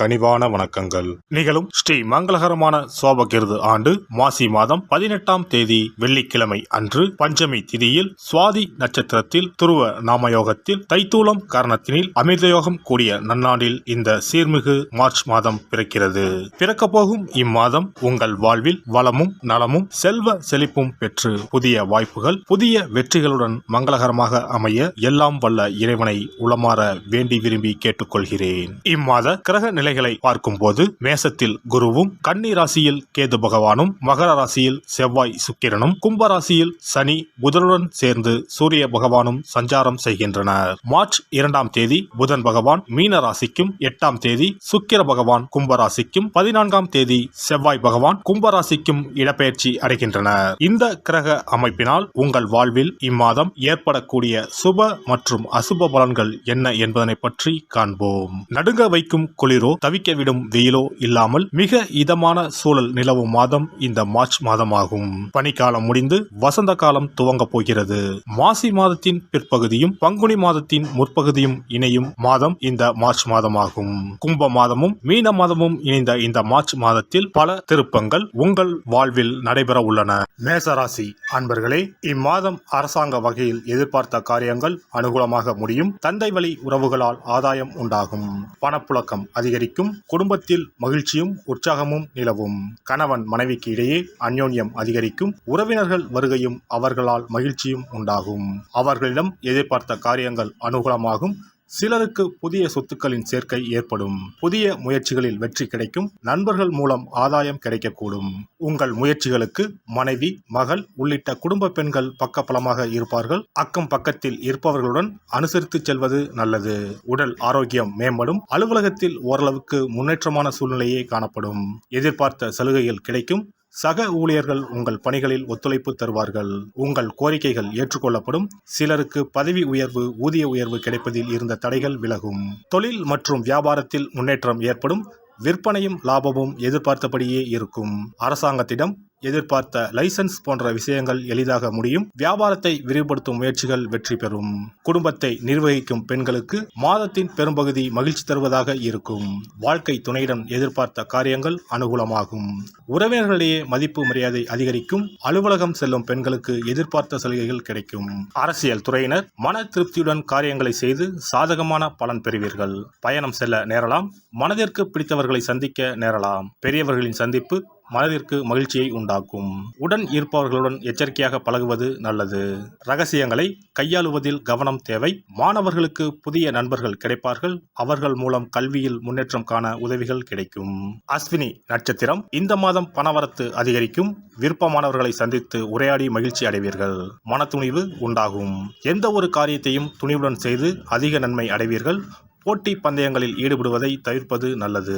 கனிவான வணக்கங்கள். நிகழும் ஸ்ரீ மங்களகரமான சோபகிருது ஆண்டு மாசி மாதம் பதினெட்டாம் தேதி வெள்ளிக்கிழமை அன்று பஞ்சமி திதியில் சுவாதி நட்சத்திரத்தில் துருவ நாமயோகத்தில் தைத்தூலம் காரணத்தினில் அமிர்தயோகம் கூடிய நன்னாண்டில் இந்த சீர்மிகு மார்ச் மாதம் பிறக்கிறது. பிறக்க போகும் இம்மாதம் உங்கள் வாழ்வில் வளமும் நலமும் செல்வ செழிப்பும் பெற்று புதிய வாய்ப்புகள் புதிய வெற்றிகளுடன் மங்களகரமாக அமைய எல்லாம் வல்ல இறைவனை உளமாற வேண்டி விரும்பி கேட்டுக்கொள்கிறேன். இம்மாத கிரக நிலை நிலைகளை பார்க்கும்போது மேசத்தில் குருவும் கன்னி ராசியில் கேது பகவானும் மகர ராசியில் செவ்வாய் சுக்கிரனும் கும்ப ராசியில் சனி புதனுடன் சேர்ந்து சூரிய பகவானும் சஞ்சாரம் செய்கின்றனர். மார்ச் இரண்டாம் தேதி புதன் பகவான் மீன ராசிக்கும் எட்டாம் தேதி சுக்கிர பகவான் கும்ப ராசிக்கும் பதினான்காம் தேதி செவ்வாய் பகவான் கும்ப ராசிக்கும் இடப்பெயர்ச்சி அடைகின்றனர். இந்த கிரக அமைப்பினால் உங்கள் வாழ்வில் இம்மாதம் ஏற்படக்கூடிய சுப மற்றும் அசுப பலன்கள் என்ன என்பதனை பற்றி காண்போம். நடுங்க வைக்கும் குளிரோ தவிக்க விடும் வெயிலோ இல்லாமல் மிக இதமான சூழல் நிலவும் மாதம் இந்த மார்ச் மாதமாகும். பனிக்காலம் முடிந்து வசந்த காலம் துவங்கப் போகிறது. மாசி மாதத்தின் பிற்பகுதியும் பங்குனி மாதத்தின் முற்பகுதியும் இணையும் மாதம் இந்த மார்ச் மாதமாகும். கும்ப மாதமும் மீன மாதமும் இணைந்த இந்த மார்ச் மாதத்தில் பல திருப்பங்கள் உங்கள் வாழ்வில் நடைபெற உள்ளன. மேசராசி அன்பர்களே இம்மாதம் அரசாங்க வகையில் எதிர்பார்த்த காரியங்கள் அனுகூலமாக முடியும். தந்தை வழி உறவுகளால் ஆதாயம் உண்டாகும். பணப்புழக்கம் அதிகரிக்கும். குடும்பத்தில் மகிழ்ச்சியும் உற்சாகமும் நிலவும். கணவன் மனைவிக்கு இடையே அந்யோன்யம் அதிகரிக்கும் உறவினர்கள் வருகையும் அவர்களால் மகிழ்ச்சியும் உண்டாகும். அவர்களிடம் எதிர்பார்த்த காரியங்கள் அனுகூலமாகும் சிலருக்கு புதிய சொத்துக்களின் சேர்க்கை ஏற்படும். புதிய முயற்சிகளில் வெற்றி கிடைக்கும். நண்பர்கள் மூலம் ஆதாயம் கிடைக்கக்கூடும். உங்கள் முயற்சிகளுக்கு மனைவி மகள் உள்ளிட்ட குடும்ப பெண்கள் பக்கபலமாக இருப்பார்கள். அக்கம் பக்கத்தில் இருப்பவர்களுடன் அனுசரித்து செல்வது நல்லது. உடல் ஆரோக்கியம் மேம்படும். அலுவலகத்தில் ஓரளவுக்கு முன்னேற்றமான சூழ்நிலையே காணப்படும். எதிர்பார்த்த சலுகைகள் கிடைக்கும். சக ஊழியர்கள் உங்கள் பணிகளில் ஒத்துழைப்பு தருவார்கள். உங்கள் கோரிக்கைகள் ஏற்றுக்கொள்ளப்படும். சிலருக்கு பதவி உயர்வு ஊதிய உயர்வு கிடைப்பதில் இருந்த தடைகள் விலகும். தொழில் மற்றும் வியாபாரத்தில் முன்னேற்றம் ஏற்படும். விற்பனையும் லாபமும் எதிர்பார்த்தபடியே இருக்கும். அரசாங்கத்திடம் எதிர்பார்த்த லைசன்ஸ் போன்ற விஷயங்கள் எளிதாக முடியும். வியாபாரத்தை விரிவுபடுத்தும் முயற்சிகள் வெற்றி பெறும். குடும்பத்தை நிர்வகிக்கும் பெண்களுக்கு மாதத்தின் பெரும்பகுதி மகிழ்ச்சி தருவதாக இருக்கும். வாழ்க்கை துணையிடம் எதிர்பார்த்த காரியங்கள் அனுகூலமாகும். உறவினர்களிடையே மதிப்பு மரியாதை அதிகரிக்கும். அலுவலகம் செல்லும் பெண்களுக்கு எதிர்பார்த்த சலுகைகள் கிடைக்கும். அரசியல் துறையினர் மன திருப்தியுடன் காரியங்களை செய்து சாதகமான பலன் பெறுவீர்கள். பயணம் செல்ல நேரலாம். மனதிற்கு பிடித்தவர்களை சந்திக்க நேரலாம். பெரியவர்களின் சந்திப்பு மனதிற்கு மகிழ்ச்சியை உண்டாக்கும். உடன் இருப்பவர்களுடன் எச்சரிக்கையாக பழகுவது நல்லது. ரகசியங்களை கையாளுவதில் கவனம் தேவை. மாணவர்களுக்கு புதிய நண்பர்கள் கிடைப்பார்கள். அவர்கள் மூலம் கல்வியில் முன்னேற்றம் காண உதவிகள் கிடைக்கும். அஸ்வினி நட்சத்திரம். இந்த மாதம் பணவரத்து அதிகரிக்கும். விருப்பமானவர்களை சந்தித்து உரையாடி மகிழ்ச்சி அடைவீர்கள். மனத்துணிவு உண்டாகும். எந்த ஒரு காரியத்தையும் துணிவுடன் செய்து அதிக நன்மை அடைவீர்கள். போட்டி பந்தயங்களில் ஈடுபடுவதை தவிர்ப்பது நல்லது.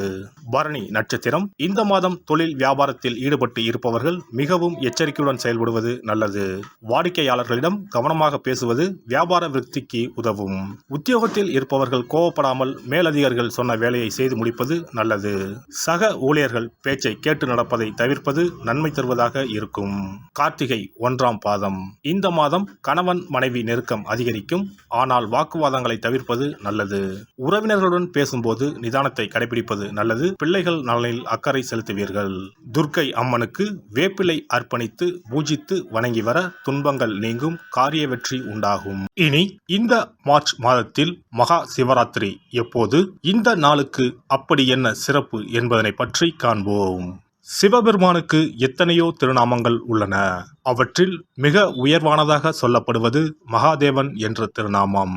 பரணி நட்சத்திரம் இந்த மாதம் தொழில் வியாபாரத்தில் ஈடுபட்டு இருப்பவர்கள் மிகவும் எச்சரிக்கையுடன் செயல்படுவது நல்லது. வாடிக்கையாளர்களிடம் கவனமாக பேசுவது வியாபார விருத்திக்கு உதவும். உத்தியோகத்தில் இருப்பவர்கள் கோவப்படாமல் மேலதிகாரிகள் சொன்ன வேலையை செய்து முடிப்பது நல்லது. சக ஊழியர்கள் பேச்சை கேட்டு நடப்பதை தவிர்ப்பது நன்மை தருவதாக இருக்கும். கார்த்திகை ஒன்றாம் பாதம். இந்த மாதம் கணவன் மனைவி நெருக்கம் அதிகரிக்கும். ஆனால் வாக்குவாதங்களை தவிர்ப்பது நல்லது. உறவினர்களுடன் பேசும்போது நிதானத்தை கடைபிடிப்பது நல்லது. பிள்ளைகள் நலனில் அக்கறை செலுத்துவீர்கள். துர்க்கை அம்மனுக்கு வேப்பிலை அர்ப்பணித்து பூஜித்து வணங்கி வர துன்பங்கள் நீங்கும் காரிய வெற்றி உண்டாகும். இனி இந்த மார்ச் மாதத்தில் மகா சிவராத்திரி. எப்போது? இந்த நாளுக்கு அப்படி என்ன சிறப்பு என்பதனை பற்றி காண்போம். சிவபெருமானுக்கு எத்தனையோ திருநாமங்கள் உள்ளன. அவற்றில் மிக உயர்வானதாக சொல்லப்படுவது மகாதேவன் என்ற திருநாமம்.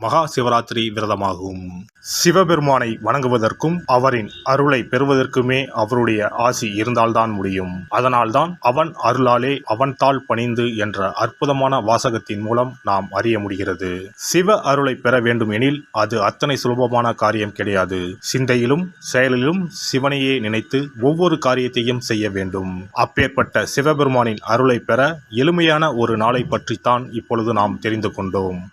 மகா சிவராத்திரி விரதமாகும். சிவபெருமானை வணங்குவதற்கும் அவரின் அருளை பெறுவதற்குமே அவருடைய ஆசி இருந்தால்தான் முடியும். அதனால்தான் அவன் அருளாலே அவன் தாள் பணிந்து என்ற அற்புதமான வாசகத்தின் மூலம் நாம் அறிய முடிகிறது. சிவ அருளை பெற வேண்டும் எனில் அது அத்தனை சுலபமான காரியம் கிடையாது. சிந்தையிலும் செயலிலும் சிவனையே நினைத்து ஒவ்வொரு காரியத்தையும் செய்ய வேண்டும். அப்பேற்பட்ட சிவபெருமானின் அருளை பெற எளிமையான ஒரு நாளை பற்றித்தான் இப்பொழுது நாம் தெரிந்து கொண்டோம்.